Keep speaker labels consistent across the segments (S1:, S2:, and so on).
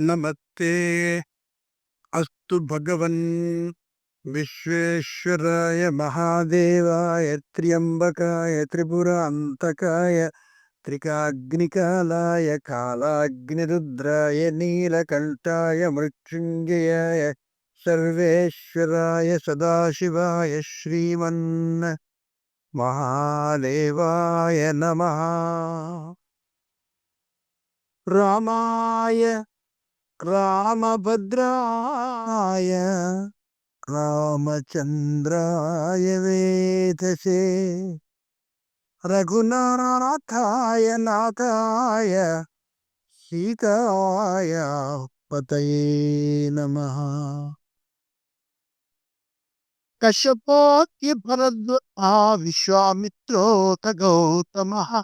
S1: नमस्ते अस्तु भगवन् विश्वेश्वराय महादेवाय त्र्यम्बकाय त्रिपुरान्तकाय त्रिकाग्निकालाय कालाग्निरुद्राय नीलकण्ठाय मृत्युञ्जयाय सर्वेश्वराय सदाशिवाय श्रीमन् महादेवाय नमः रामाय रामभद्राय रामचन्द्राय वेधसे। रघुनाथाय नाथाय सीताय पतये नमः। कश्यपोऽत्य भरद्व विश्वामित्रोऽथ गौतमः।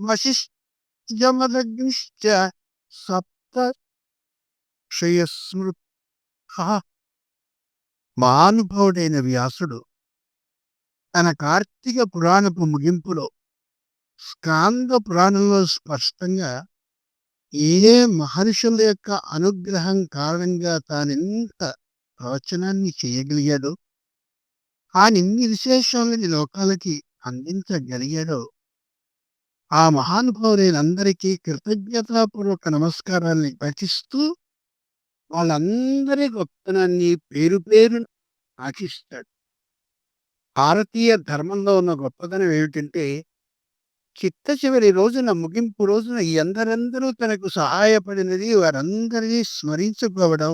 S1: वसिष्ठमदग्निश्च सप्त శ్రేయస్మృ మహానుభావుడైన వ్యాసుడు తన కార్తీక పురాణపు ముగింపులో స్కాంద పురాణంలో స్పష్టంగా ఏ మహర్షుల యొక్క అనుగ్రహం కారణంగా తానెంత ప్రవచనాన్ని చేయగలిగాడో తానెన్ని విశేషాలని లోకాలకి అందించగలిగాడో ఆ మహానుభావులైనందరికీ కృతజ్ఞతాపూర్వక నమస్కారాన్ని పఠిస్తూ వాళ్ళందరి గొప్పతనాన్ని పేరు పేరు ఆశిస్తాడు. భారతీయ ధర్మంలో ఉన్న గొప్పతనం ఏమిటంటే చిత్త చివరి రోజున ముగింపు రోజున ఎందరందరూ తనకు సహాయపడినది వారందరినీ స్మరించుకోవడం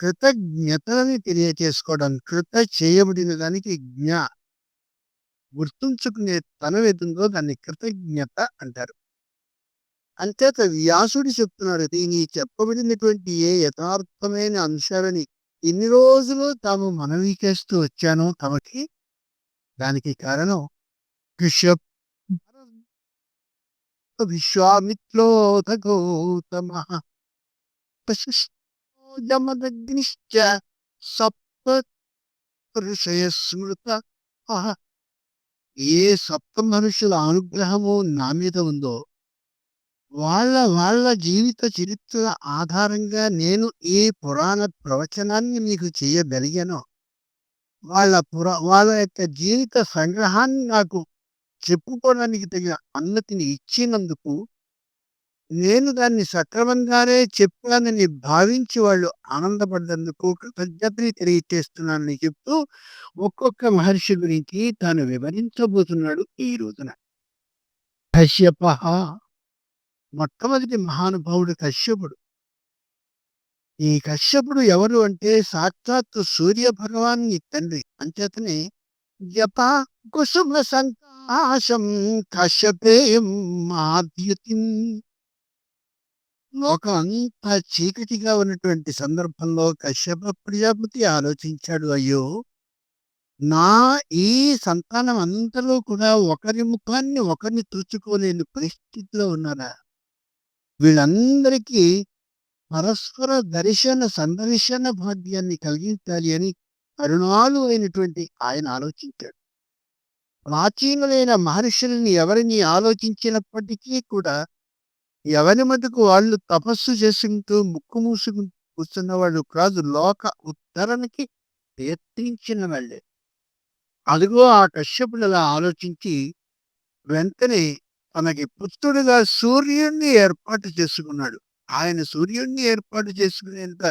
S1: కృతజ్ఞతని తెలియచేసుకోవడం కృత చేయబడిన దానికి జ్ఞ. గుర్తుంచుకునే తన విధంగా దాన్ని కృతజ్ఞత అంటారు. అంతేత వ్యాసుడు చెప్తున్నాడు దీని చెప్పబడినటువంటి ఏ యథార్థమైన అంశాలని ఇన్ని రోజులు తాము మనవి చేస్తూ వచ్చానో తమకి దానికి కారణం కృష్ణ విశ్వామిత్రోధ గౌతమ జమదగ్నిశ్చ సప్త ఋషయ స్మృత ఏ సప్త మనుషుల అనుగ్రహము నా మీద ఉందో వాళ్ళ వాళ్ళ జీవిత చరిత్ర ఆధారంగా నేను ఏ పురాణ ప్రవచనాన్ని మీకు చేయగలిగాను వాళ్ళ పురా వాళ్ళ యొక్క జీవిత సంగ్రహాన్ని నాకు చెప్పుకోవడానికి తగిన అనుమతిని ఇచ్చినందుకు నేను దాన్ని సక్రమంగానే చెప్పానని భావించి వాళ్ళు ఆనందపడ్డందుకు కృతజ్ఞతని తెలియచేస్తున్నానని చెప్తూ ఒక్కొక్క మహర్షి గురించి తాను వివరించబోతున్నాడు ఈ రోజున. కశ్యప మొట్టమొదటి మహానుభావుడు కశ్యపుడు. ఈ కశ్యపుడు ఎవరు అంటే సాక్షాత్ సూర్య భగవాన్ని తండ్రి. అంచేతనే జప కుసుమ సంకాశం కశ్యపేయం మాద్యుతి లోకం అంతా చీకటిగా ఉన్నటువంటి సందర్భంలో కశ్యప ప్రజాపతి ఆలోచించాడు అయ్యో! నా ఈ సంతానం అందరూ కూడా ఒకరి ముఖాన్ని ఒకరిని తుడుచుకోలేని పరిస్థితిలో ఉన్నారా? వీళ్ళందరికీ పరస్పర దర్శన సందర్శన భాగ్యాన్ని కలిగించాలి అని అరుణాలు అయినటువంటి ఆయన ఆలోచించాడు. ప్రాచీనులైన మహర్షులని ఎవరిని ఆలోచించినప్పటికీ కూడా ఎవరి మటుకు వాళ్ళు తపస్సు చేసుకుంటూ ముక్కు మూసుకుంటూ కూర్చున్న వాళ్ళు కాదు లోక ఉత్తరణకి ప్రయత్నించిన వాళ్ళే. అదిగో ఆ కశ్యపుడు అలా ఆలోచించి వెంటనే తనకి పుత్రుడిగా సూర్యుడిని ఏర్పాటు చేసుకున్నాడు. ఆయన సూర్యుడిని ఏర్పాటు చేసుకునేంత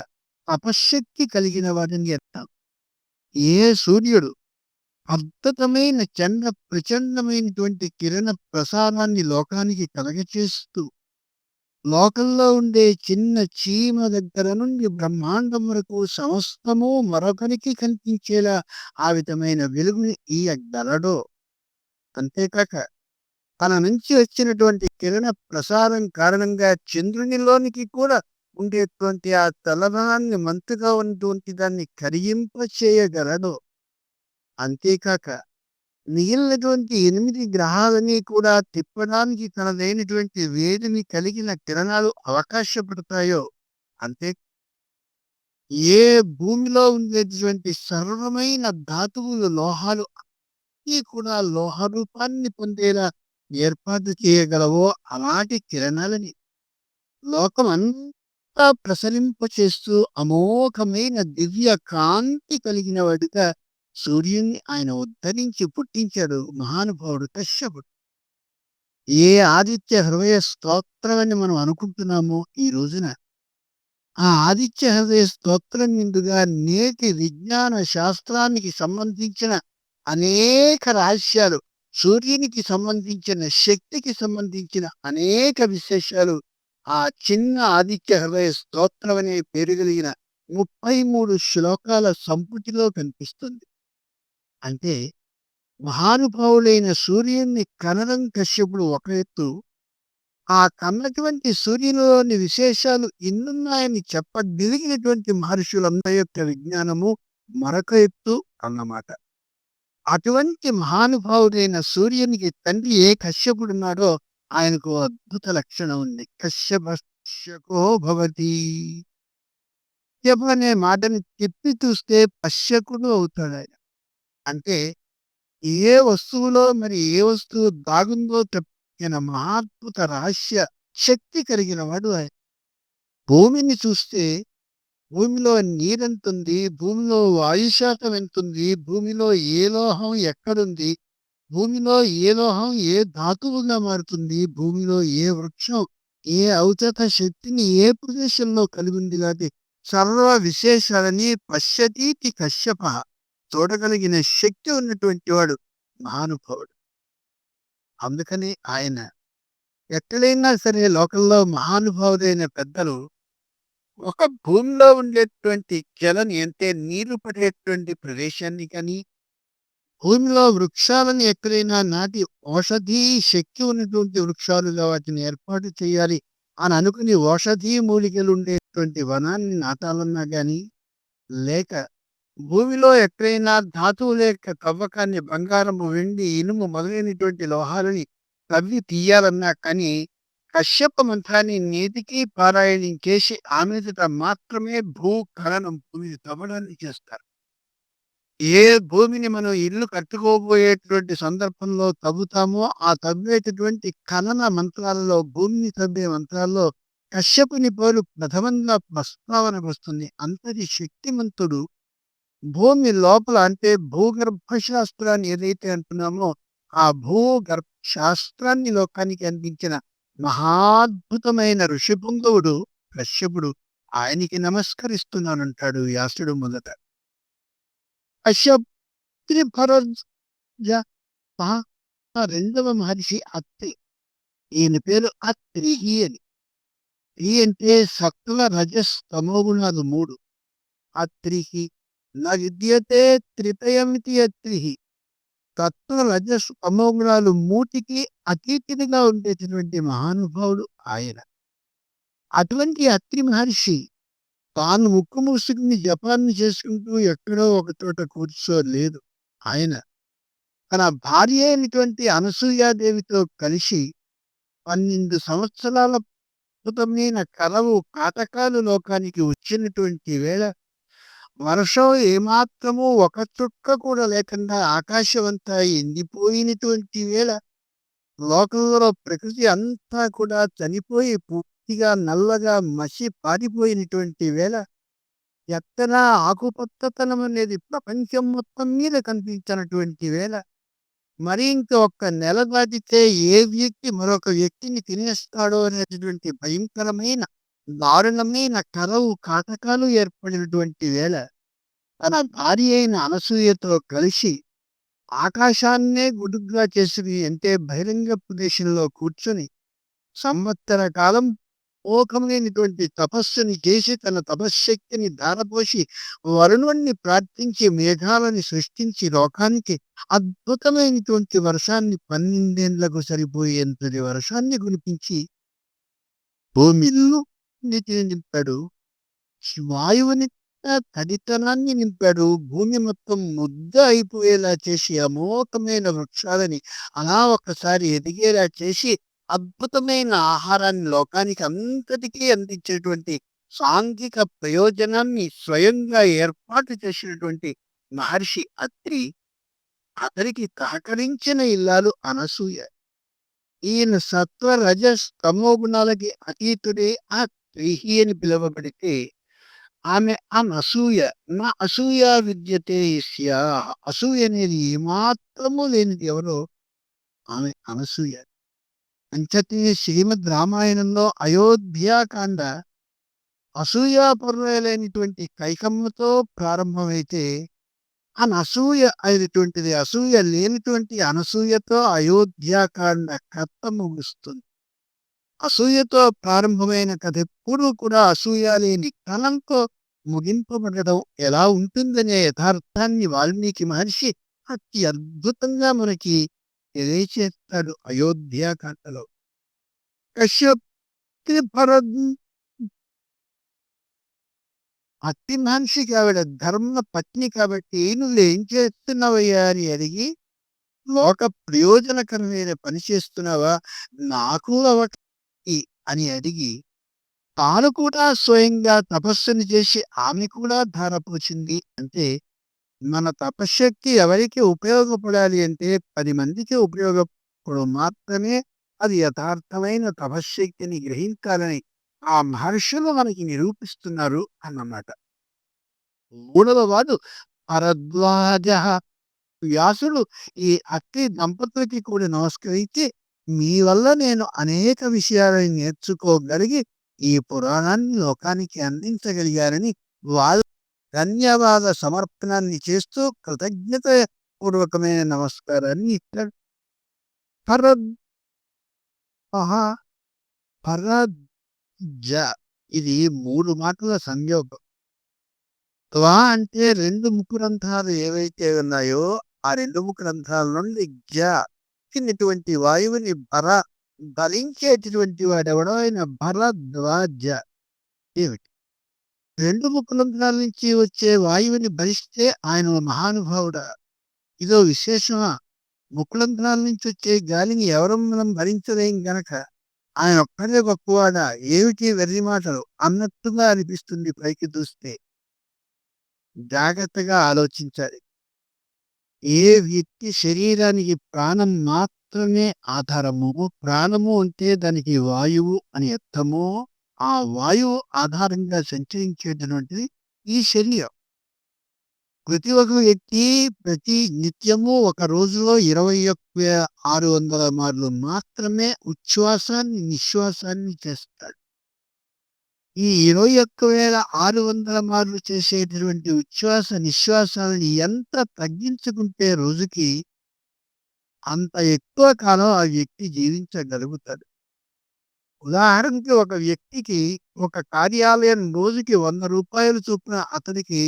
S1: తపశక్తి కలిగిన వాడిని ఎత్తాం. ఏ సూర్యుడు అద్భుతమైన చంద్ర ప్రచండమైనటువంటి కిరణ ప్రసారాన్ని లోకానికి కలగచేస్తూ లోకంలో ఉండే చిన్న చీమ దగ్గర నుండి బ్రహ్మాండం వరకు సమస్తము మరొకరికి కనిపించేలా ఆ విధమైన వెలుగుని ఈయగలడో అంతేకాక తన నుంచి వచ్చినటువంటి కిరణ ప్రసారం కారణంగా చంద్రునిలోనికి కూడా ఉండేటువంటి ఆ తెల్లదనాన్ని మంతుగా ఉన్నటువంటి దాన్ని కరిగింప చేయగలడు అంతేకాక మిగిలినటువంటి ఎనిమిది గ్రహాలని కూడా తిప్పడానికి తనదైనటువంటి వేడిని కలిగిన కిరణాలు అవకాశపడతాయో అంతే ఏ భూమిలో ఉండేటువంటి సర్వమైన ధాతువులు లోహాలు అన్నీ కూడా లోహ రూపాన్ని పొందేలా ఏర్పాటు చేయగలవో అలాంటి కిరణాలని లోకమంతా ప్రసరింప చేస్తూ అమోఘమైన దివ్య కాంతి కలిగిన వాడుగా సూర్యుణ్ణి ఆయన ఉద్ధరించి పుట్టించాడు మహానుభావుడు కశ్యపుడు. ఏ ఆదిత్య హృదయ స్తోత్రం అని మనం అనుకుంటున్నామో ఈ రోజున ఆ ఆదిత్య హృదయ స్తోత్రం నిండుగా నేటి విజ్ఞాన శాస్త్రానికి సంబంధించిన అనేక రహస్యాలు సూర్యునికి సంబంధించిన శక్తికి సంబంధించిన అనేక విశేషాలు ఆ చిన్న ఆదిత్య హృదయ స్తోత్రం అనే పేరు కలిగిన ముప్పై మూడు శ్లోకాల సంపుటిలో కనిపిస్తుంది. అంటే మహానుభావులైన సూర్యుని కనడం కశ్యపుడు ఒక ఎత్తు ఆ కన్నటువంటి సూర్యునిలోని విశేషాలు ఇన్నున్నాయని చెప్పగలిగినటువంటి మహర్షులందరి యొక్క విజ్ఞానము మరొక ఎత్తు అన్నమాట. అటువంటి మహానుభావుడైన సూర్యునికి తండ్రి ఏ కశ్యపుడున్నాడో ఆయనకు అద్భుత లక్షణం ఉంది. కశ్యపశ్యకో భవతి. కశ్యప అనే మాటని చెప్పి చూస్తే పశ్యకుడు అవుతాడు ఆయన. అంటే ఏ వస్తువులో మరి ఏ వస్తువు దాగుందో తప్పిన మహాద్భుత రహస్య శక్తి కలిగిన వాడు ఆయన. భూమిని చూస్తే భూమిలో నీరెంతుంది? భూమిలో వాయుశాఖం ఎంతుంది? భూమిలో ఏ లోహం ఎక్కడుంది? భూమిలో ఏ లోహం ఏ ధాతువుగా మారుతుంది? భూమిలో ఏ వృక్షం ఏ అవచత శక్తిని ఏ ప్రదేశంలో కలిగి ఉంది లాంటి సర్వ విశేషాలని పశ్యతీతి కశ్యప చూడగలిగిన శక్తి ఉన్నటువంటి వాడు మహానుభావుడు. అందుకని ఆయన ఎక్కడైనా సరే లోకంలో మహానుభావుడైన పెద్దలు ఒక భూమిలో ఉండేటువంటి జలని అంటే నీరు పడేటువంటి ప్రదేశాన్ని కానీ భూమిలో వృక్షాలను ఎక్కడైనా నాటి ఔషధీ శక్తి ఉన్నటువంటి వృక్షాలుగా వాటిని ఏర్పాటు చేయాలి అని అనుకుని ఔషధీ మూలికలు ఉండేటువంటి వనాన్ని నాటాలన్నా కానీ లేక భూమిలో ఎక్కడైనా ధాతువుల యొక్క తవ్వకాన్ని బంగారము వెండి ఇనుము మొదలైనటువంటి లోహాలని తవ్వి తీయాలన్నా కానీ కశ్యప మంత్రాన్ని నీతికి పారాయణం చేసి ఆమెదట మాత్రమే భూ ఖననం భూమిని తవ్వడాన్ని చేస్తారు. ఏ భూమిని మనం ఇల్లు కట్టుకోబోయేటువంటి సందర్భంలో తవ్వుతామో ఆ తవ్వేటటువంటి ఖనన మంత్రాలలో భూమిని తవ్వే మంత్రాల్లో కశ్యపుని పేరు ప్రథమంగా ప్రస్తావన వస్తుంది. అంతటి శక్తిమంతుడు భూమి లోపల అంటే భూగర్భ శాస్త్రాన్ని ఏదైతే అంటున్నామో ఆ భూగర్భ శాస్త్రాన్ని లోకానికి అందించిన మహాద్భుతమైన ఋషిపుంగవుడు కశ్యపుడు ఆయనకి నమస్కరిస్తున్నానంటాడు వ్యాసుడు మొదట. కశ్యప్తి భరజ రెండవ మహర్షి అత్రి. ఈయన పేరు అత్రిహి అని. హి అంటే సత్వ రజస్ తమోగుణాలు మూడు అత్రిహి నా విద్యతే త్రితయమితి అత్రి తత్వ రజస్ తమోగుణాలు మూటికి అతీతిగా ఉండేటటువంటి మహానుభావుడు ఆయన. అటువంటి అత్రి మహర్షి తాను ముక్కు మూసుకుని జపాన్ని చేసుకుంటూ ఎక్కడో ఒక చోట కూర్చోలేదు ఆయన. తన భార్య అయినటువంటి అనసూయాదేవితో కలిసి పన్నెండు సంవత్సరాల అద్భుతమైన కలవు కాటకాలు లోకానికి వచ్చినటువంటి వేళ వర్షం ఏమాత్రము ఒక చుక్క కూడా లేకుండా ఆకాశం అంతా ఎండిపోయినటువంటి వేళ లోకంలో ప్రకృతి అంతా కూడా చనిపోయి పూర్తిగా నల్లగా మసి పారిపోయినటువంటి వేళ ఎత్తన ఆకుపచ్చతనం అనేది ప్రపంచం మొత్తం మీద కనిపించినటువంటి వేళ. మరి ఇంక ఒక్క నెల దాటితే ఏ వ్యక్తి మరొక వ్యక్తిని తినేస్తాడో అనేటటువంటి భయంకరమైన దారుణమైన కరవు కాటకాలు ఏర్పడినటువంటి వేళ. తన భార్య అయిన అనసూయతో కలిసి ఆకాశాన్నే గుడుగ్గా చేసుకుని అంటే బహిరంగ ప్రదేశంలో కూర్చొని సంవత్సర కాలం ఓకమైనటువంటి తపస్సుని చేసి తన తపశ్శక్తిని ధారపోసి వరుణుణ్ణి ప్రార్థించి మేఘాలని సృష్టించి లోకానికి అద్భుతమైనటువంటి వర్షాన్ని పన్నెండేళ్ళకు సరిపోయేంతటి వర్షాన్ని కురిపించి భూమిల్లు నీటిని నింపాడు. వాయువుని తడితనాన్ని నింపాడు. భూమి మొత్తం ముద్ద అయిపోయేలా చేసి అమోఘమైన వృక్షాలని అలా ఒకసారి ఎదిగేలా చేసి అద్భుతమైన ఆహారాన్ని లోకానికి అంతటికీ అందించేటువంటి సాంఘిక ప్రయోజనాన్ని స్వయంగా ఏర్పాటు చేసినటువంటి మహర్షి అత్రి అతనికి సహకరించిన ఇల్లాలు అనసూయ. ఈయన సత్వ రజ తమో గుణాలకి అతీతుడే ఆ స్త్రీహి అని పిలువబడితే ఆమె అనసూయ నా అసూయ విద్యతే యస్యా. అసూయ అనేది ఏమాత్రము లేనిది ఎవరో ఆమె అనసూయ. అంచతే శ్రీమద్ రామాయణంలో అయోధ్యాకాండ అసూయాపరులైనటువంటి కైకమ్మతో ప్రారంభమైతే అనసూయ అయినటువంటిది అసూయ లేనిటువంటి అనసూయతో అయోధ్యాకాండ కథ ముగుస్తుంది. అసూయతో ప్రారంభమైన కథ ఎప్పుడూ కూడా అసూయ లేని కలంతో ముగింపబడడం ఎలా ఉంటుందనే యథార్థాన్ని వాల్మీకి మహర్షి అతి అద్భుతంగా మనకి తెలియచేస్తాడు అయోధ్యాకాండలో కశ్యప్ అతి మహర్షి కావిడ ధర్మ పత్ని కాబట్టి నువ్వు ఏం చేస్తున్నావయ్యా అని అడిగి లోక ప్రయోజనకరమైన పని చేస్తున్నావా? నాకు అవకాశం అని అడిగి తాను కూడా స్వయంగా తపస్సుని చేసి ఆమె కూడా ధారపోచింది అంటే మన తపశ్శక్తి ఎవరికి ఉపయోగపడాలి అంటే పది మందికి ఉపయోగపడు మాత్రమే అది యథార్థమైన తపశ్శక్తిని గ్రహించాలని ఆ మహర్షులు మనకి నిరూపిస్తున్నారు అన్నమాట. మూడవ వాడు భరద్వాజ వ్యాసుడు ఈ అక్కి దంపతులకి కూడా నమస్కరించి మీ వల్ల నేను అనేక విషయాలను నేర్చుకోగలిగి ఈ పురాణాన్ని లోకానికి అందించగలిగారని వారు ధన్యవాద సమర్పణాన్ని చేస్తూ కృతజ్ఞత పూర్వకమైన నమస్కారాన్ని ఇచ్చాడు భరద్ మహా భరద్ జ ఇది మూడు మాటల సంయోగం. త్వా అంటే రెండు ముఖ గ్రంథాలు ఏవైతే ఉన్నాయో ఆ రెండు ముఖగ్రంథాల నుండి జ ఇటువంటి వాయువుని భర భరించేటటువంటి వాడెవడో ఆయన భరద్వాజ. ఏమిటి? రెండు ముఖగ్రంథాల నుంచి వచ్చే వాయువుని భరిస్తే ఆయన మహానుభావుడ మహానుభావుడా. ఇదో విశేషమా? ముఖగ్రంథాల నుంచి వచ్చే గాలిని ఎవరు మనం భరించలేం గనక ఆయన ఒక్కడే గొప్పవాడా? ఏమిటి వెర్రి మాటలు? అన్నట్టుగా అనిపిస్తుంది పైకి చూస్తే జాగ్రత్తగా ఆలోచించాలి. ఏ వ్యక్తి శరీరానికి ప్రాణం మాత్రమే ఆధారము ప్రాణము అంటే దానికి వాయువు అని అర్థము ఆ వాయువు ఆధారంగా సంచరించేటటువంటిది ఈ శరీరం. ప్రతి ఒక్క వ్యక్తి ప్రతి నిత్యము ఒక రోజులో ఇరవై ఒక్క ఆరు వందల మార్లు మాత్రమే ఉచ్ఛ్వాసాన్ని నిశ్వాసాన్ని చేస్తాడు. ఈ ఇరవై ఒక్క వేల ఆరు వందల మార్లు చేసేటటువంటి ఉచ్ఛ్వాస నిశ్వాసాలను ఎంత తగ్గించుకుంటే రోజుకి అంత ఎక్కువ కాలం ఆ వ్యక్తి జీవించగలుగుతాడు. ఉదాహరణకి ఒక వ్యక్తికి ఒక కార్యాలయం రోజుకి వంద రూపాయలు చొప్పున అతనికి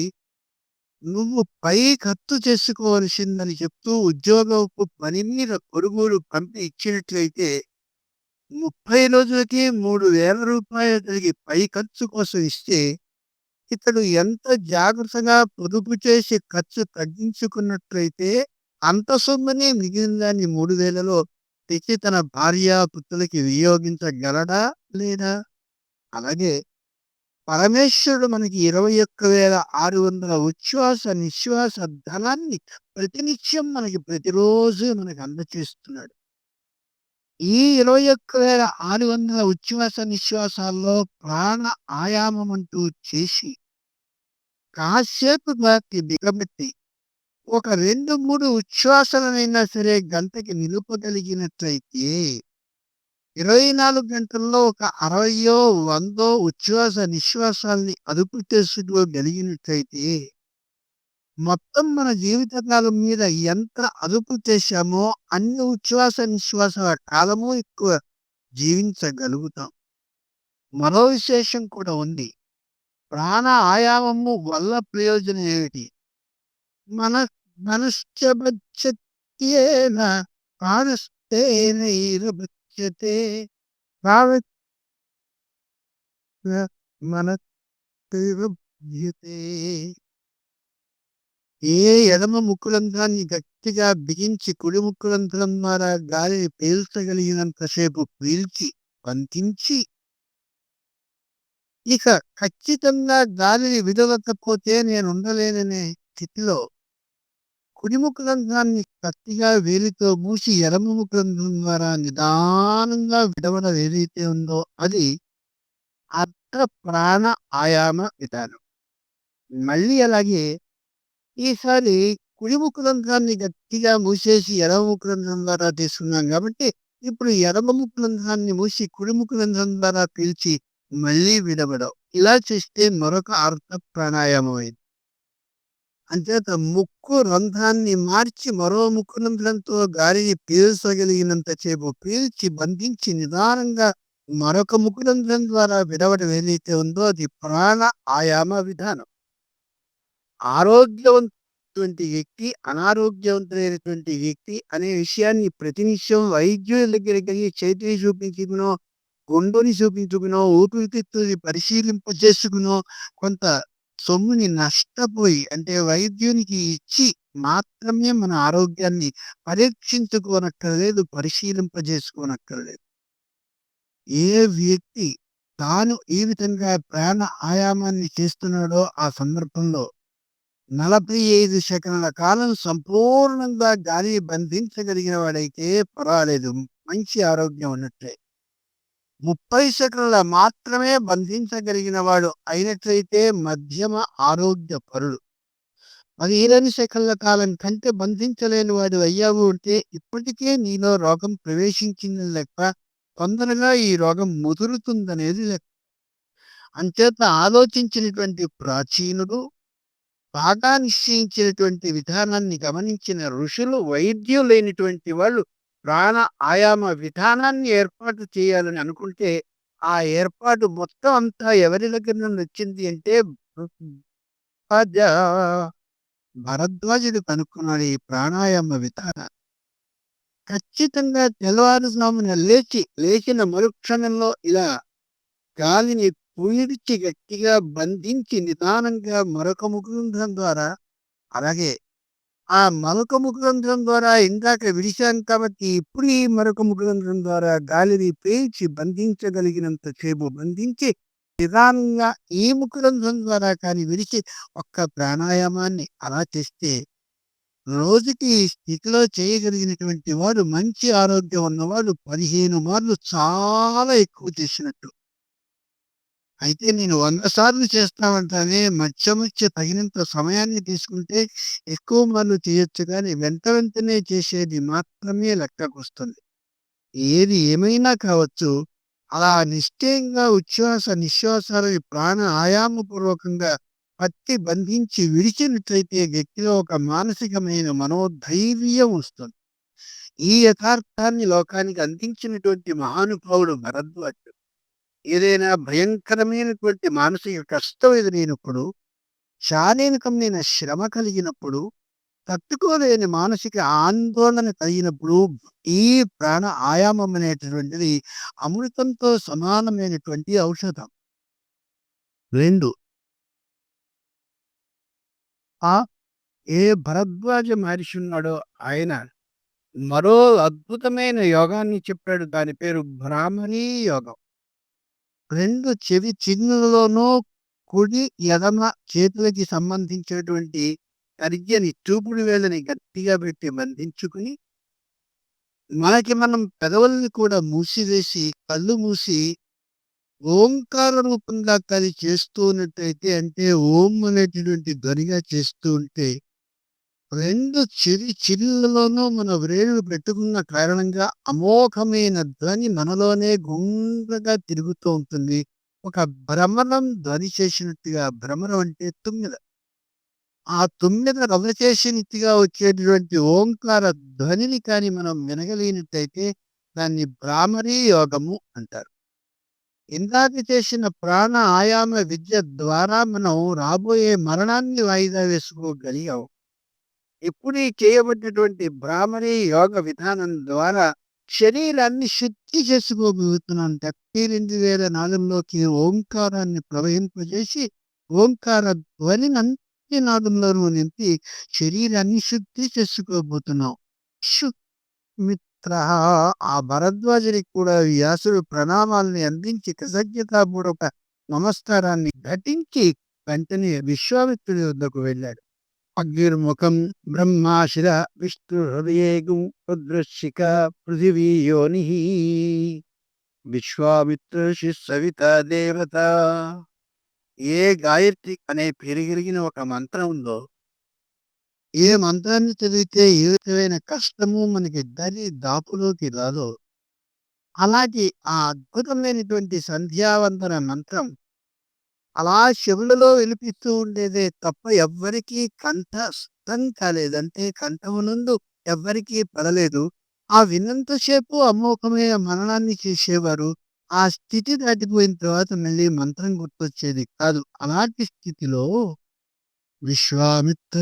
S1: నువ్వు పై ఖర్చు చేసుకోవలసిందని చెప్తూ ఉద్యోగపు పని మీద కొనుగోలు పంపి ఇచ్చినట్లయితే ముప్పై రోజులకి మూడు వేల రూపాయలకి పై ఖర్చు కోసం ఇస్తే ఇతడు ఎంత జాగ్రత్తగా పొదుపు చేసి ఖర్చు తగ్గించుకున్నట్లయితే అంత సొమ్మునే మిగిలిన దాన్ని మూడు వేలలో తెచ్చి తన భార్య పుత్రులకి వినియోగించగలడా లేదా? అలాగే పరమేశ్వరుడు మనకి ఇరవై ఒక్క వేల ఆరు వందల ఉచ్ఛ్వాస నిశ్వాస ధనాన్ని ప్రతినిత్యం మనకి ప్రతిరోజు మనకి అందచేస్తున్నాడు. ఈ ఇరవై ఒక్క వేల ఆరు వందల ఉచ్ఛ్వాస నిశ్వాసాల్లో ప్రాణ ఆయామం అంటూ చేసి కాసేపు వాటిని బిగబెట్టి ఒక రెండు మూడు ఉచ్ఛ్వాసాలనైనా సరే గంటకి నిలుపగలిగినట్లయితే ఇరవై నాలుగు గంటల్లో ఒక అరవయో వందో ఉచ్ఛ్వాస నిశ్వాసాల్ని అదుపు చేసుకోగలిగినట్లయితే మొత్తం మన జీవితకాలం మీద ఎంత అదుపు చేశామో అన్ని ఉచ్ఛ్వాస నిశ్వాసాల కాలము ఎక్కువ జీవించగలుగుతాం. మరో విశేషం కూడా ఉంది. ప్రాణ ఆయామము వల్ల ప్రయోజనం ఏమిటి? మన మనుష్యబచ్చత్యేన ప్రాణస్తేనైరబచ్యతే ప్రాణ మన ఏ ఎడమ ముక్కులంధ్రాన్ని గట్టిగా బిగించి కుడి ముక్కులంధ్రం ద్వారా గాలిని పీల్చగలిగినంతసేపు పీల్చి పంపించి ఇక ఖచ్చితంగా గాలిని విడవకపోతే నేను ఉండలేననే స్థితిలో కుడి ముక్కులంధ్రాన్ని కత్తిగా వేలితో మూసి ఎడమ ముక్కులంధ్రం ద్వారా నిదానంగా విడవడం ఏదైతే ఉందో అది అర్థ ప్రాణ ఆయామ విధానం. మళ్ళీ అలాగే ఈసారి కుడి ముక్కు రంధ్రాన్ని గట్టిగా మూసేసి ఎడమ ముక్కు రంధ్రం ద్వారా తీసుకున్నాం కాబట్టి ఇప్పుడు ఎడమ ముక్కు రంధ్రాన్ని మూసి కుడిముక్కు రంధ్రం ద్వారా పీల్చి మళ్ళీ విడవడం. ఇలా చేస్తే మరొక అర్థ ప్రాణాయామం అయింది. అంచేత ముక్కు రంధ్రాన్ని మార్చి మరో ముక్కు రంధ్రంతో గాలిని పీల్చగలిగినంత సేపు పీల్చి బంధించి నిదానంగా మరొక ముక్కు రంధ్రం ద్వారా విడవడం ఏదైతే ఉందో అది ప్రాణ ఆయామ విధానం. ఆరోగ్యవంతటువంటి వ్యక్తి అనారోగ్యవంతమైనటువంటి వ్యక్తి అనే విషయాన్ని ప్రతినిత్యం వైద్యుల దగ్గరికి చేతిని చూపించుకునో గుండుని చూపించుకునో ఊపిరితిత్తుని పరిశీలింప చేసుకునో కొంత సొమ్ముని నష్టపోయి అంటే వైద్యునికి ఇచ్చి మాత్రమే మన ఆరోగ్యాన్ని పరీక్షించుకోనక్కర్లేదు పరిశీలింపజేసుకోనక్కర్లేదు. ఏ వ్యక్తి తాను ఈ విధంగా ప్రాణ ఆయామాన్ని చేస్తున్నాడో ఆ సందర్భంలో నలభై ఐదు సెకండ్ల కాలం సంపూర్ణంగా గాలి బంధించగలిగిన వాడైతే పర్వాలేదు. మంచి ఆరోగ్యం ఉన్నట్లే. ముప్పై సెకండ్ల మాత్రమే బంధించగలిగిన వాడు అయినట్లయితే మధ్యమ ఆరోగ్య పరుడు. పదిహేను సెకండ్ల కాలం కంటే బంధించలేని వాడు అయ్యావు అంటే ఇప్పటికే నీలో రోగం ప్రవేశించింది లెక్క తొందరగా ఈ రోగం ముదురుతుందనేది లెక్క. అంచేత ఆలోచించినటువంటి ప్రాచీనుడు బాగా నిశ్చయించినటువంటి విధానాన్ని గమనించిన ఋషులు వైద్యులైనటువంటి వాళ్ళు ప్రాణ ఆయామ విధానాన్ని ఏర్పాటు చేయాలని అనుకుంటే ఆ ఏర్పాటు మొత్తం అంతా ఎవరి దగ్గర నుండి వచ్చింది అంటే భరద్వాజుడు కనుక్కున్నాడు ఈ ప్రాణాయామ విధానం ఖచ్చితంగా తెల్లవారుజామున లేచి లేచిన మరుక్షణంలో ఇలా గాలిని పీడిచి గట్టిగా బంధించి నిదానంగా మరొక ముఖరంధ్రం ద్వారా అలాగే ఆ మరొక ముఖరంధ్రం ద్వారా ఇందాక విడిచాం కాబట్టి ఇప్పుడు ఈ మరొక ముఖరంధ్రం ద్వారా గాలిని పేల్చి బంధించగలిగినంత సేపు బంధించి నిదానంగా ఈ ముఖరంధ్రం ద్వారా కానీ విడిచి ఒక్క ప్రాణాయామాన్ని అలా చేస్తే రోజుకి స్థితిలో చేయగలిగినటువంటి వాడు మంచి ఆరోగ్యం ఉన్నవాడు పదిహేను మార్లు చాలా ఎక్కువ చేసినట్టు. అయితే నేను వంద సార్లు చేస్తామంటానే మధ్య మధ్య తగినంత సమయాన్ని తీసుకుంటే ఎక్కువ మార్లు చేయొచ్చు కానీ వెంట వెంటనే చేసేది మాత్రమే లెక్కకొస్తుంది ఏది ఏమైనా కావచ్చు. అలా నిశ్చయంగా ఉచ్ఛ్వాస నిశ్వాసాలని ప్రాణ ఆయామపూర్వకంగా పట్టి బంధించి విడిచినట్లయితే వ్యక్తిలో ఒక మానసికమైన మనోధైర్యం వస్తుంది. ఈ యథార్థాన్ని లోకానికి అందించినటువంటి మహానుభావుడు భరద్వాజుడు ఏదైనా భయంకరమైనటువంటి మానసిక కష్టం ఎదురైనప్పుడు శారీరకమైన శ్రమ కలిగినప్పుడు తట్టుకోలేని మానసిక ఆందోళన కలిగినప్పుడు ఈ ప్రాణ ఆయామం అనేటటువంటిది అమృతంతో సమానమైనటువంటి ఔషధం. రెండు. ఆ ఏ భరద్వాజ మహర్షి ఉన్నాడో ఆయన మరో అద్భుతమైన యోగాన్ని చెప్పాడు. దాని పేరు భ్రామరీ యోగం. రెండు చెవి చిన్నులలోనూ కుడి ఎడమ చేతులకి సంబంధించినటువంటి కరిగని చూపుడు వేలని గట్టిగా పెట్టి బంధించుకుని మనకి మనం పెదవుల్ని కూడా మూసివేసి కళ్ళు మూసి ఓంకార రూపంగా కానీ చేస్తూ ఉన్నట్టయితే అంటే ఓం అనేటటువంటి ధ్వనిగా చేస్తూ ఉంటే రెండు చిరి చిరులలోనూ మన వ్రేళ్ళు పెట్టుకున్న కారణంగా అమోఘమైన ధ్వని మనలోనే గుండ్రగా తిరుగుతూ ఉంటుంది. ఒక భ్రమరం ధ్వని చేసినట్టుగా భ్రమరం అంటే తుమ్మిద. ఆ తుమ్మిద రవ చేసినట్టుగా వచ్చేటటువంటి ఓంకార ధ్వనిని కానీ మనం వినగలిగినట్టయితే దాన్ని భ్రామరీ యోగము అంటారు. ఇందాక చేసిన ప్రాణ ఆయామ విద్య ద్వారా మనం రాబోయే మరణాన్ని వాయిదా వేసుకోగలిగాం. ఇప్పుడు చేయబడినటువంటి బ్రాహ్మణి యోగ విధానం ద్వారా శరీరాన్ని శుద్ధి చేసుకోగలుగుతున్నాం డెబ్బై రెండు వేల నాదంలోకి ఓంకారాన్ని ప్రవహింపజేసి ఓంకార ధ్వని అన్ని నాదంలోనూ నింపి శరీరాన్ని శుద్ధి చేసుకోబోతున్నాం. మిత్ర ఆ భరద్వాజునికి కూడా వ్యాసుడు ప్రణామాల్ని అందించి కృతజ్ఞతాపూర్వక నమస్కారాన్ని ఘటించి వెంటనే విశ్వామిత్రుడి వద్దకు వెళ్ళాడు. అగ్నిర్ముఖం బ్రహ్మాశిర విష్ణు హృదయేగు రుద్రశిఖ పృథివీ యోని విశ్వామిత్ర సవిత దేవత ఏ గాయత్రి అనే పేరు కలిగిన ఒక మంత్రం ఉందో ఏ మంత్రాన్ని చదివితే ఏ విధమైన కష్టము మనకి దరి దాపులోకి రాదో అలాగే ఆ అద్భుతమైనటువంటి సంధ్యావందన మంత్రం అలా చెవులలో వినిపిస్తూ ఉండేదే తప్ప ఎవ్వరికీ కంఠస్థం కాలేదంటే కంఠమునందు ఎవ్వరికీ పడలేదు. ఆ విన్నంతసేపు అమోఘమైన మరణాన్ని చేసేవారు. ఆ స్థితి దాటిపోయిన తర్వాత మళ్ళీ మంత్రం గుర్తొచ్చేది కాదు. అలాంటి స్థితిలో విశ్వామిత్ర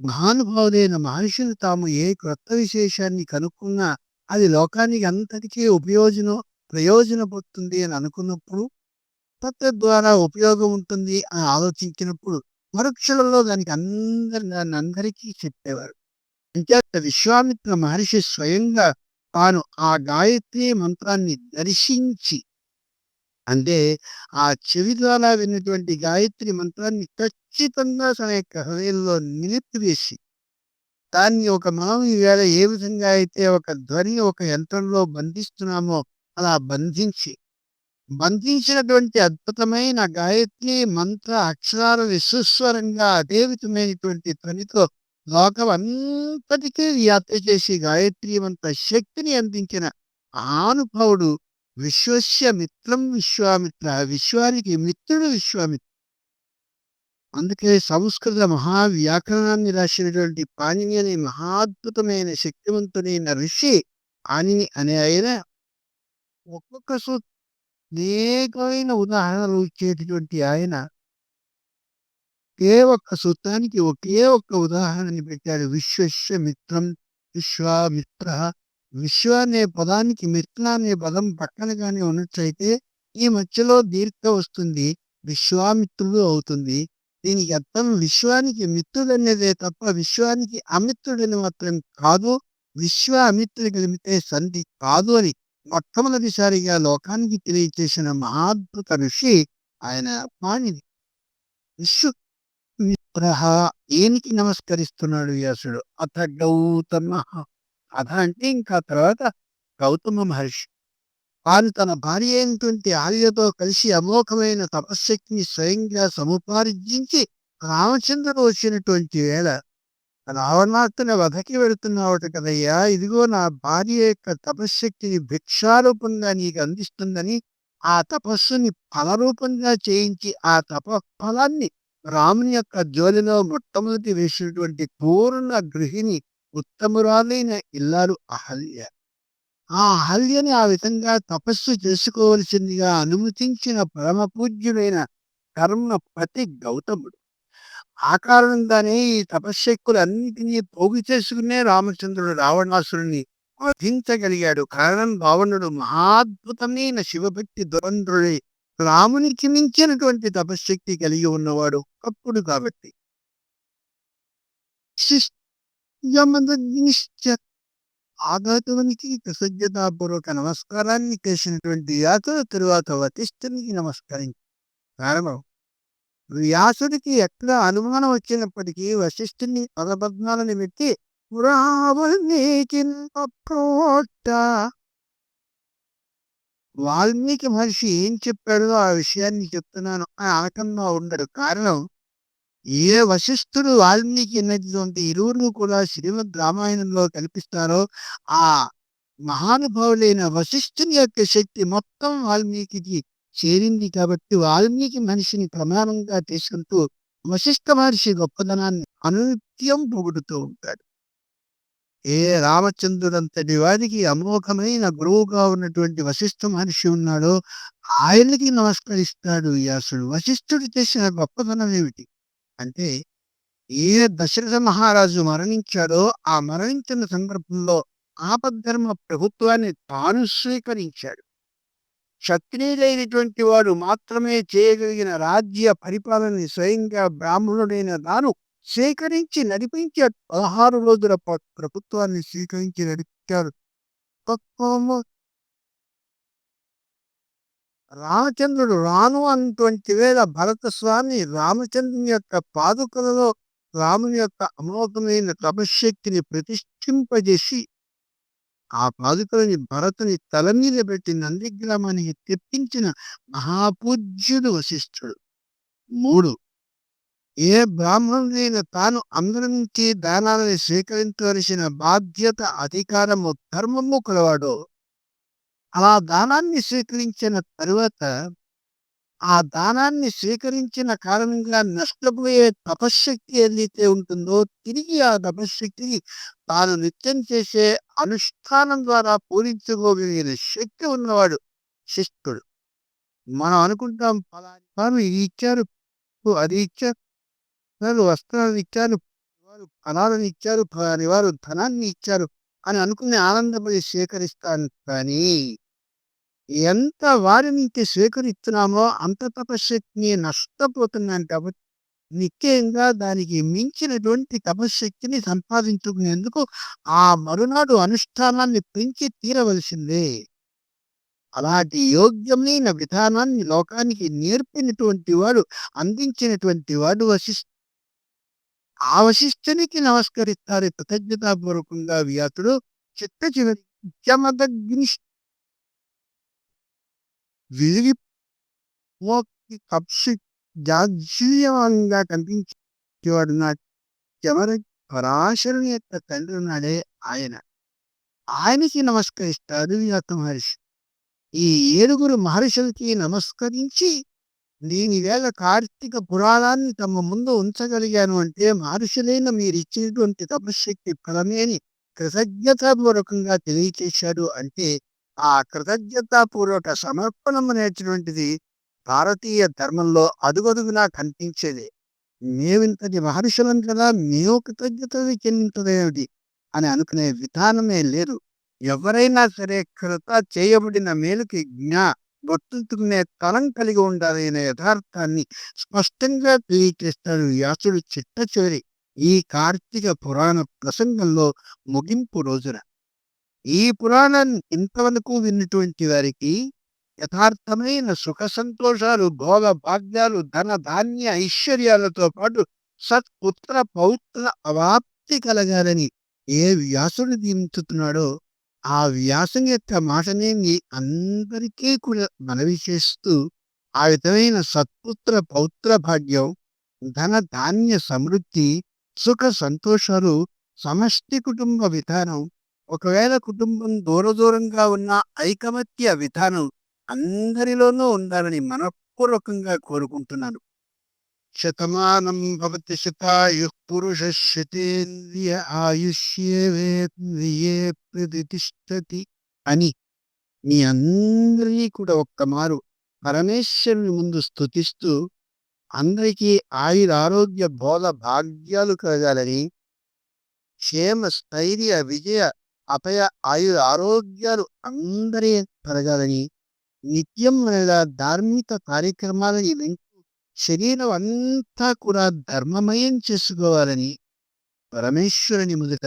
S1: మహానుభావులైన మహర్షులు తాము ఏ క్రొత్త విశేషాన్ని కనుక్కున్నా అది లోకానికి అంతటికీ ఉపయోజనం ప్రయోజనపడుతుంది అని అనుకున్నప్పుడు ద్వారా ఉపయోగం ఉంటుంది అని ఆలోచించినప్పుడు మరుక్షణంలో దానికి అందరి దాన్ని అందరికీ చెప్పేవారు. అంచేత విశ్వామిత్ర మహర్షి స్వయంగా తాను ఆ గాయత్రి మంత్రాన్ని దర్శించి అంటే ఆ చెవి ద్వారా విన్నటువంటి గాయత్రి మంత్రాన్ని ఖచ్చితంగా తన యొక్క హృదయంలో నిలిపివేసి దాన్ని ఒక మనం ఈవేళ ఏ విధంగా అయితే ఒక ధ్వని ఒక యంత్రంలో బంధిస్తున్నామో అలా బంధించి బంధించినటువంటి అద్భుతమైన గాయత్రి మంత్ర అక్షరాల విశ్వస్వరంగా అదే విధమైనటువంటి ధ్వనితో లోకం అంతటికీ యాత్ర చేసి గాయత్రి మంత్ర శక్తిని అందించిన ఆనుభవుడు విశ్వస్య మిత్రం విశ్వామిత్ర విశ్వానికి మిత్రుడు విశ్వామిత్ర. అందుకే సంస్కృత మహావ్యాకరణాన్ని రాసినటువంటి పాణిని అనే మహాద్భుతమైన శక్తివంతుడైన ఋషి పాణిని అనే ఆయన ఒక్కొక్క సూ అనేకమైన ఉదాహరణలు ఇచ్చేటటువంటి ఆయన. ఒకే ఒక్క సూత్రానికి ఒకే ఒక్క ఉదాహరణని పెట్టాడు. విశ్వస్య మిత్రం విశ్వామిత్ర. విశ్వ అనే పదానికి మిత్ర అనే పదం పక్కన ఉన్నట్లయితే ఈ మధ్యలో దీర్ఘ వస్తుంది. విశ్వామిత్రుడు అవుతుంది. దీనికి అర్థం విశ్వానికి మిత్రుడనేదే తప్ప విశ్వానికి అమిత్రుడని మాత్రం కాదు. విశ్వ అమిత్రుడు కలిపితే సంధి కాదు అని. మొట్టమొదటిసారిగా లోకానికి తెలియచేసిన మహాద్భుత ఋషి ఆయన పాణిని. విశ్వ మిత్ర ఏనికి నమస్కరిస్తున్నాడు వ్యాసుడు? అథ గౌతమ అథ అంటే ఇంకా తర్వాత గౌతమ మహర్షి. వారు తన భార్య అయినటువంటి ఆర్యతో కలిసి అమోఘమైన తపశ్శక్తిని స్వయంగా సముపార్జించి రామచంద్రుడు వచ్చినటువంటి వేళ రావణార్తుని వధకి వెళుతున్నావట కదయ్యా! ఇదిగో నా భార్య యొక్క తపశ్శక్తిని భిక్షారూపంగా నీకు అందిస్తుందని ఆ తపస్సుని ఫలరూపంగా చేయించి ఆ తప ఫలాన్ని రాముని యొక్క జోలిలో మొట్టమొదటి వేసినటువంటి పూర్ణ గృహిణి ఉత్తమురాలైన ఇల్లాలు అహల్య. ఆ అహల్యని ఆ విధంగా తపస్సు చేసుకోవలసిందిగా అనుమతించిన పరమ పూజ్యుడైన కర్మ పతి గౌతముడు. ఆ కారణంగానే ఈ తపశ్శక్తులన్నిటినీ పోగు చేసుకునే రామచంద్రుడు రావణాసురుని వధించగలిగాడు. కారణం రావణుడు మహాద్భుతమైన శివభక్తి దురంధ్రుడి రామునికి మించినటువంటి తపశ్శక్తి కలిగి ఉన్నవాడు కప్పుడు కాబట్టి. ఆఘాతునికి కృతజ్ఞతాపూర్వక నమస్కారాన్ని చేసినటువంటి యాతుల తరువాత వతిష్ఠునికి నమస్కరించి. కారణం వ్యాసుడికి ఎక్కడ అనుమానం వచ్చినప్పటికీ వశిష్ఠుని పదపద్మాలని పెట్టి వాల్మీకి మహర్షి ఏం చెప్పాడో ఆ విషయాన్ని చెప్తున్నాను. అని అనకంగా ఉండడు కారణం ఏ వశిష్ఠుడు వాల్మీకి అన్నటువంటి ఇరువురు కూడా శ్రీమద్ రామాయణంలో కల్పిస్తారో ఆ మహానుభావులైన వశిష్ఠుని యొక్క శక్తి మొత్తం వాల్మీకి చేరింది కాబట్టి వాల్మీకి మనిషిని ప్రమాణంగా తీసుకుంటూ వశిష్ఠ మహర్షి గొప్పదనాన్ని అనునిత్యం పొగుడుతూ ఉంటాడు. ఏ రామచంద్రుడంతటి వారికి అమోఘమైన గురువుగా ఉన్నటువంటి వశిష్ఠ మహర్షి ఉన్నాడో ఆయనకి నమస్కరిస్తాడు వ్యాసుడు. వశిష్ఠుడు చేసిన గొప్పదనం ఏమిటి? అంటే ఏ దశరథ మహారాజు మరణించాడో ఆ మరణించిన సందర్భంలో ఆపద్ధర్మ ప్రభుత్వాన్ని తాను స్వీకరించాడు. క్షత్రియులైనటువంటి వారు మాత్రమే చేయగలిగిన రాజ్య పరిపాలనని స్వయంగా బ్రాహ్మణుడైన తాను స్వీకరించి నడిపించే పదహారు రోజుల ప్రభుత్వాన్ని స్వీకరించి నడిపించారు రామచంద్రుడు రాను అన్నటువంటి వేళ భరత స్వామి రామచంద్రుని యొక్క పాదుకలలో రాముని యొక్క అమోఘమైన తపశ్శక్తిని ప్రతిష్ఠింపజేసి ఆ పాదుకలని భరతుని తల మీద పెట్టి నందిగ్రామానికి తెప్పించిన మహాపూజ్యుడు వశిష్ఠుడు. మూడు ఏ బ్రాహ్మణుడైన తాను అందరి నుంచి దానాలని స్వీకరించవలసిన బాధ్యత అధికారము ధర్మము కలవాడో. అలా దానాన్ని స్వీకరించిన తరువాత ఆ దానాన్ని స్వీకరించిన కారణంగా నష్టపోయే తపశ్శక్తి ఏదైతే ఉంటుందో తిరిగి ఆ తపశ్శక్తిని తాను నిత్యం చేసే అనుష్ఠానం ద్వారా పూరించుకోగలిగిన శక్తి ఉన్నవాడు శిష్టుడు. మనం అనుకుంటాం ఫలాని వారు ఇది ఇచ్చారు అది ఇచ్చారు వారు వస్త్రాలను ఇచ్చారు వారు ఫలాలను ఇచ్చారు వారు ధనాన్ని ఇచ్చారు అని అనుకుని ఆనందపడి స్వీకరిస్తాను. కానీ ఎంత వారి నుంచి స్వీకరిస్తున్నామో అంత తపశక్తిని నష్టపోతున్నాను కాబట్టి నిశ్చయంగా దానికి మించినటువంటి తపశక్తిని సంపాదించుకునేందుకు ఆ మరునాడు అనుష్ఠానాన్ని పెంచి తీరవలసిందే. అలాంటి యోగ్యమైన విధానాన్ని లోకానికి నేర్పినటువంటి వాడు అందించినటువంటి వాడు వశిష్ఠ. ఆ వశిష్ఠునికి నమస్కరిస్తారు. కృతజ్ఞతాపూర్వకంగా వ్యాసుడు చిత్త చివరి జమదగ్ని విరిగి కప్సి జాజ్యుల్యమానంగా కనిపించేవాడు నా పరాశరుని యొక్క తండ్రి ఉన్నాడే ఆయన. ఆయనకి నమస్కరిస్తాడు యొక్క మహర్షి. ఈ ఏడుగురు మహర్షులకి నమస్కరించి దీని వేళ కార్తీక పురాణాన్ని తమ ముందు ఉంచగలిగాను అంటే మహర్షులైన మీరు ఇచ్చినటువంటి తపశక్తి ఫలమేని కృతజ్ఞతాపూర్వకంగా తెలియచేశాడు అంటే ఆ కృతజ్ఞతాపూర్వక సమర్పణం అనేటువంటిది భారతీయ ధర్మంలో అదుగదుగునా కనిపించేది. మేమింతటి మహర్షులం కదా మేము కృతజ్ఞతలు చెందించదేమిటి అని అనుకునే విధానమే లేదు. ఎవరైనా సరే కృత చేయబడిన మేలుకి జ్ఞా గుర్తుంచుకునే తలం కలిగి ఉండాలి అనే యథార్థాన్ని స్పష్టంగా తెలియచేస్తాడు వ్యాసుడు చిట్ట చివరి ఈ కార్తీక పురాణ ప్రసంగంలో ముగింపు రోజున. ఈ పురాణం ఇంతవరకు విన్నటువంటి వారికి యథార్థమైన సుఖ సంతోషాలు భోగ భాగ్యాలు ధన ధాన్య ఐశ్వర్యాలతో పాటు సత్పుత్ర పౌత్ర అవాప్తి కలగాలని ఏ వ్యాసుడు దీవించుతున్నాడో ఆ వ్యాసం యొక్క మాటనే మీ అందరికీ కూడా మనవి చేస్తూ ఆ విధమైన సత్పుత్ర పౌత్ర భాగ్యం ధన ధాన్య సమృద్ధి సుఖ సంతోషాలు సమష్టి కుటుంబ విధానం ఒకవేళ కుటుంబం దూర దూరంగా ఉన్న ఐకమత్య విధానం అందరిలోనూ ఉండాలని మనపూర్వకంగా కోరుకుంటున్నాను. శతమానం భవతి శతాయు పురుష శతేంద్రియ ఆయుష్యేంద్రియే ప్రతిష్టతి అని మీ అందరినీ కూడా ఒక్కమారు పరమేశ్వరుని ముందు స్థుతిస్తూ అందరికీ ఆయుర ఆరోగ్య బోధ భాగ్యాలు కలగాలని క్షేమ స్థైర్య విజయ అపయ ఆయు ఆరోగ్యాలు అందరి కలగాలని నిత్యం లేదా ధార్మిక కార్యక్రమాలని వింటూ శరీరం అంతా కూడా ధర్మమయం చేసుకోవాలని పరమేశ్వరుని ముదుట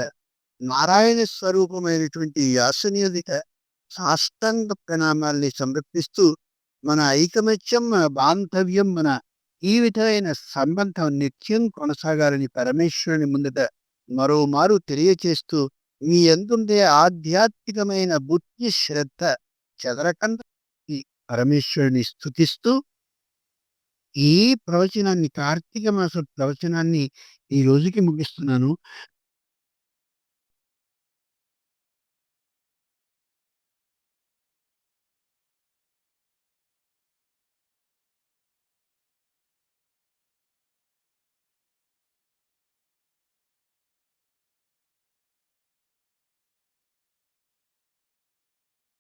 S1: నారాయణ స్వరూపమైనటువంటి వ్యాసుని ఎదుట సాష్టాంగ ప్రణామాల్ని సమర్పిస్తూ మన ఐకమత్యం మన బాంధవ్యం మన ఈ విధమైన సంబంధం నిత్యం కొనసాగాలని పరమేశ్వరుని ముందట మరోమారు తెలియచేస్తూ మీ ఎందుండే ఆధ్యాత్మికమైన బుద్ధి శ్రద్ధ చెదరకంద పరమేశ్వరుని స్థుతిస్తూ ఈ ప్రవచనాన్ని కార్తీక మాస ప్రవచనాన్ని ఈ రోజుకి ముగిస్తున్నాను.